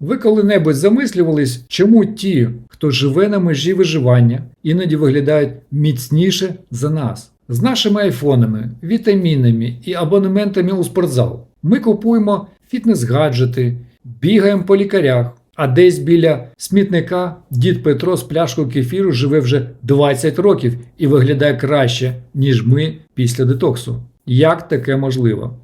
Ви коли-небудь замислювались, чому ті, хто живе на межі виживання, іноді виглядають міцніше за нас? З нашими айфонами, вітамінами і абонементами у спортзал. Ми купуємо фітнес-гаджети, бігаємо по лікарях, а десь біля смітника дід Петро з пляшкою кефіру живе вже 20 років і виглядає краще, ніж ми після детоксу. Як таке можливо?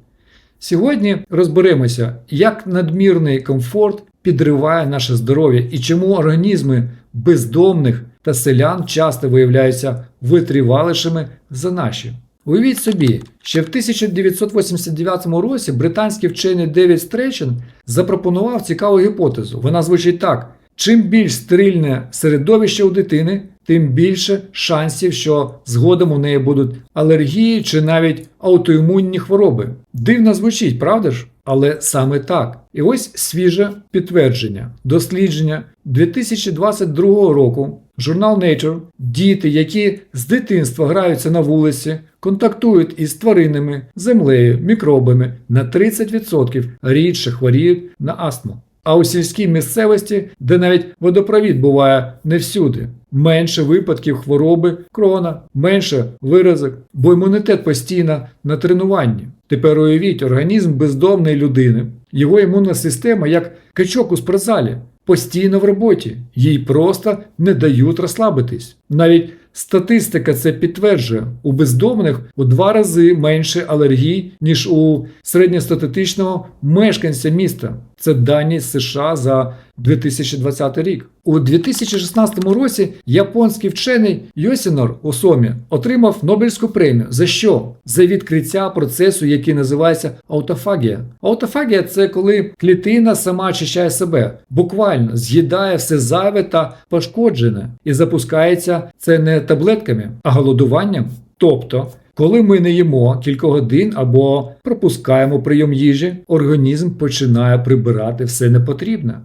Сьогодні розберемося, як надмірний комфорт підриває наше здоров'я і чому організми бездомних та селян часто виявляються витривалішими за наші. Уявіть собі, ще в 1989 році британський вчений Девід Стрейчен запропонував цікаву гіпотезу. Вона звучить так: чим більш стерильне середовище у дитини, тим більше шансів, що згодом у неї будуть алергії чи навіть аутоімунні хвороби. Дивно звучить, правда ж? Але саме так. І ось свіже підтвердження. Дослідження 2022 року. Журнал Nature. Діти, які з дитинства граються на вулиці, контактують із тваринами, землею, мікробами на 30% рідше хворіють на астму. А у сільській місцевості, де навіть водопровід буває не всюди, менше випадків хвороби крона, менше виразок, бо імунітет постійно на тренуванні. Тепер уявіть організм бездомної людини, його імунна система як качок у спортзалі, постійно в роботі, їй просто не дають розслабитись. Навіть статистика це підтверджує: у бездомних у два рази менше алергій, ніж у середньостатистичного мешканця міста. Це дані США за 2020 рік. У 2016 році японський вчений Йосінор Осомі отримав Нобелівську премію. За що? За відкриття процесу, який називається аутофагія. Аутофагія це коли клітина сама очищає себе, буквально з'їдає все зайве та пошкоджене, і запускається це не таблетками, а голодуванням. Тобто, коли ми не їмо кілька годин або пропускаємо прийом їжі, організм починає прибирати все непотрібне.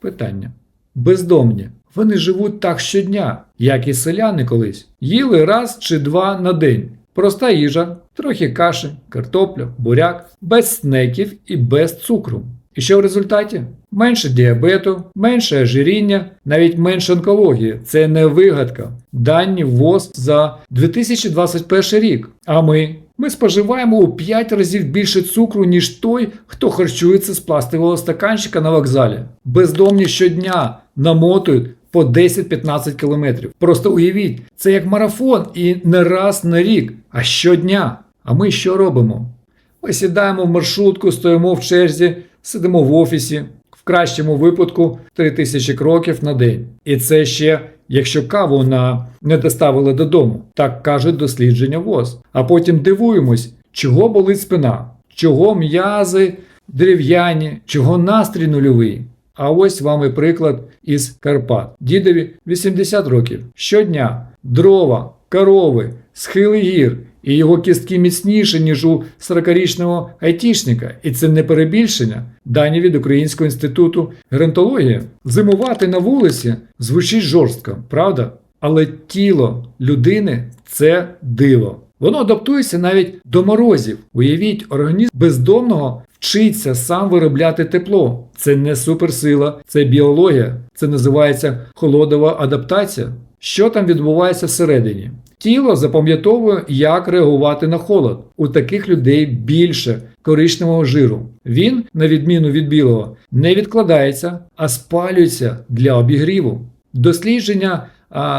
Питання. Бездомні. Вони живуть так щодня, як і селяни колись. Їли раз чи два на день. Проста їжа, трохи каші, картопля, буряк, без снеків і без цукру. І що в результаті? Менше діабету, менше ожиріння, навіть менше онкології. Це не вигадка. Дані ВОЗ за 2021 рік. А ми? Ми споживаємо у 5 разів більше цукру, ніж той, хто харчується з пластикового стаканчика на вокзалі. Бездомні щодня намотують по 10-15 кілометрів. Просто уявіть, це як марафон і не раз на рік, а щодня. А ми що робимо? Ми сідаємо в маршрутку, стоїмо в черзі, сидимо в офісі, кращому випадку 3000 кроків на день. І це ще якщо каву на не доставили додому, так кажуть дослідження ВОЗ. А потім дивуємось, чого болить спина, чого м'язи дерев'яні, чого настрій нульовий. А ось вам і приклад із Карпат. Дідові 80 років. Щодня дрова, корови, схили гір, і його кістки міцніші, ніж у 40-річного айтішника. І це не перебільшення. Дані від Українського інституту геронтології. Зимувати на вулиці звучить жорстко, правда? Але тіло людини це диво. Воно адаптується навіть до морозів. Уявіть, організм бездомного вчиться сам виробляти тепло. Це не суперсила, це біологія. Це називається холодова адаптація. Що там відбувається всередині? Тіло запам'ятовує, як реагувати на холод. У таких людей більше коричневого жиру. Він, на відміну від білого, не відкладається, а спалюється для обігріву. Дослідження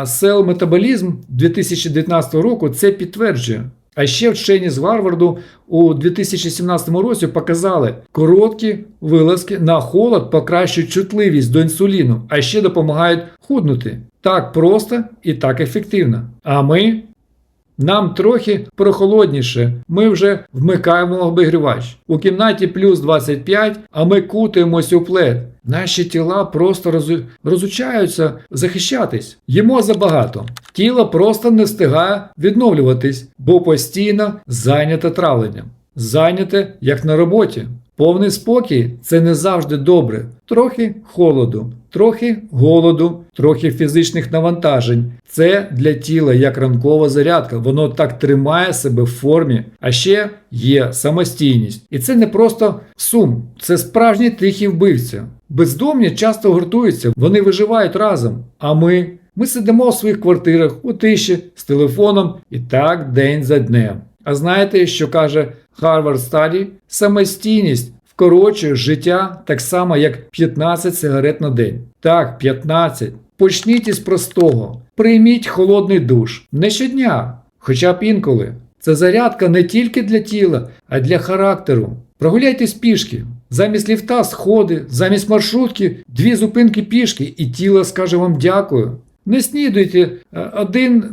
сел метаболізм 2019 року це підтверджує. А ще вчені з Гарварду у 2017 році показали, короткі вилазки на холод покращують чутливість до інсуліну, а ще допомагають худнути. Так просто і так ефективно. А ми? Нам трохи прохолодніше, ми вже вмикаємо обігрівач. У кімнаті плюс 25, а ми кутаємось у плед. Наші тіла просто розу... розучаються захищатись. Їмо забагато. Тіло просто не встигає відновлюватись, бо постійно зайняте травленням. Зайняте як на роботі. Повний спокій це не завжди добре. Трохи холоду, трохи голоду, трохи фізичних навантажень. Це для тіла як ранкова зарядка. Воно так тримає себе в формі. А ще є самостійність. І це не просто сум, це справжній тихий вбивця. Бездомні часто гуртуються, вони виживають разом. А ми? Ми сидимо в своїх квартирах у тиші з телефоном і так день за днем. А знаєте, що каже Harvard Study? Самостійність вкорочує життя так само, як 15 сигарет на день. Так, 15. Почніть із простого. Прийміть холодний душ. Не щодня, хоча б інколи. Це зарядка не тільки для тіла, а й для характеру. Прогуляйтесь пішки. Замість ліфта сходи, замість маршрутки дві зупинки пішки, і тіло скаже вам дякую. Не снідуйте е, один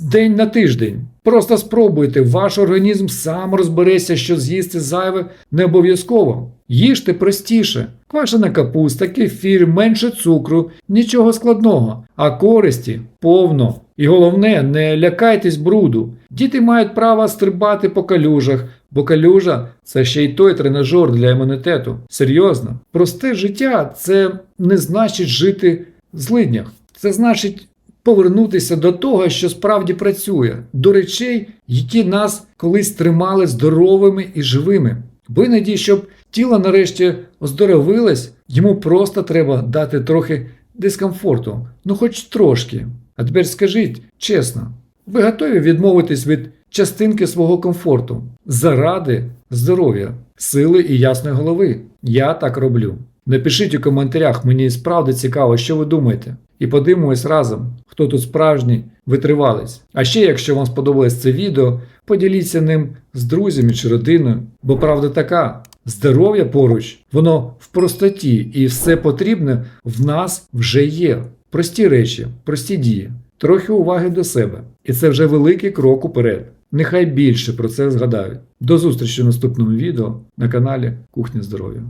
день на тиждень. Просто спробуйте, ваш організм сам розбереться, що з'їсти зайве не обов'язково. Їжте простіше. Квашена капуста, кефір, менше цукру, нічого складного, а користі повно. І головне, не лякайтесь бруду. Діти мають право стрибати по калюжах, бо калюжа це ще й той тренажер для імунітету. Серйозно, просте життя це не значить жити в злиднях. Це значить повернутися до того, що справді працює, до речей, які нас колись тримали здоровими і живими. Бо іноді, щоб тіло нарешті оздоровилось, йому просто треба дати трохи дискомфорту, ну хоч трошки. А тепер скажіть чесно, ви готові відмовитись від частинки свого комфорту заради здоров'я, сили і ясної голови? Я так роблю. Напишіть у коментарях, мені справді цікаво, що ви думаєте. І подивимось разом, хто тут справжній витривалець. А ще, якщо вам сподобалось це відео, поділіться ним з друзями чи родиною, бо правда така. Здоров'я поруч, воно в простоті, і все потрібне в нас вже є. Прості речі, прості дії, трохи уваги до себе. І це вже великий крок уперед. Нехай більше про це згадають. До зустрічі в наступному відео на каналі Кухня Здоров'я.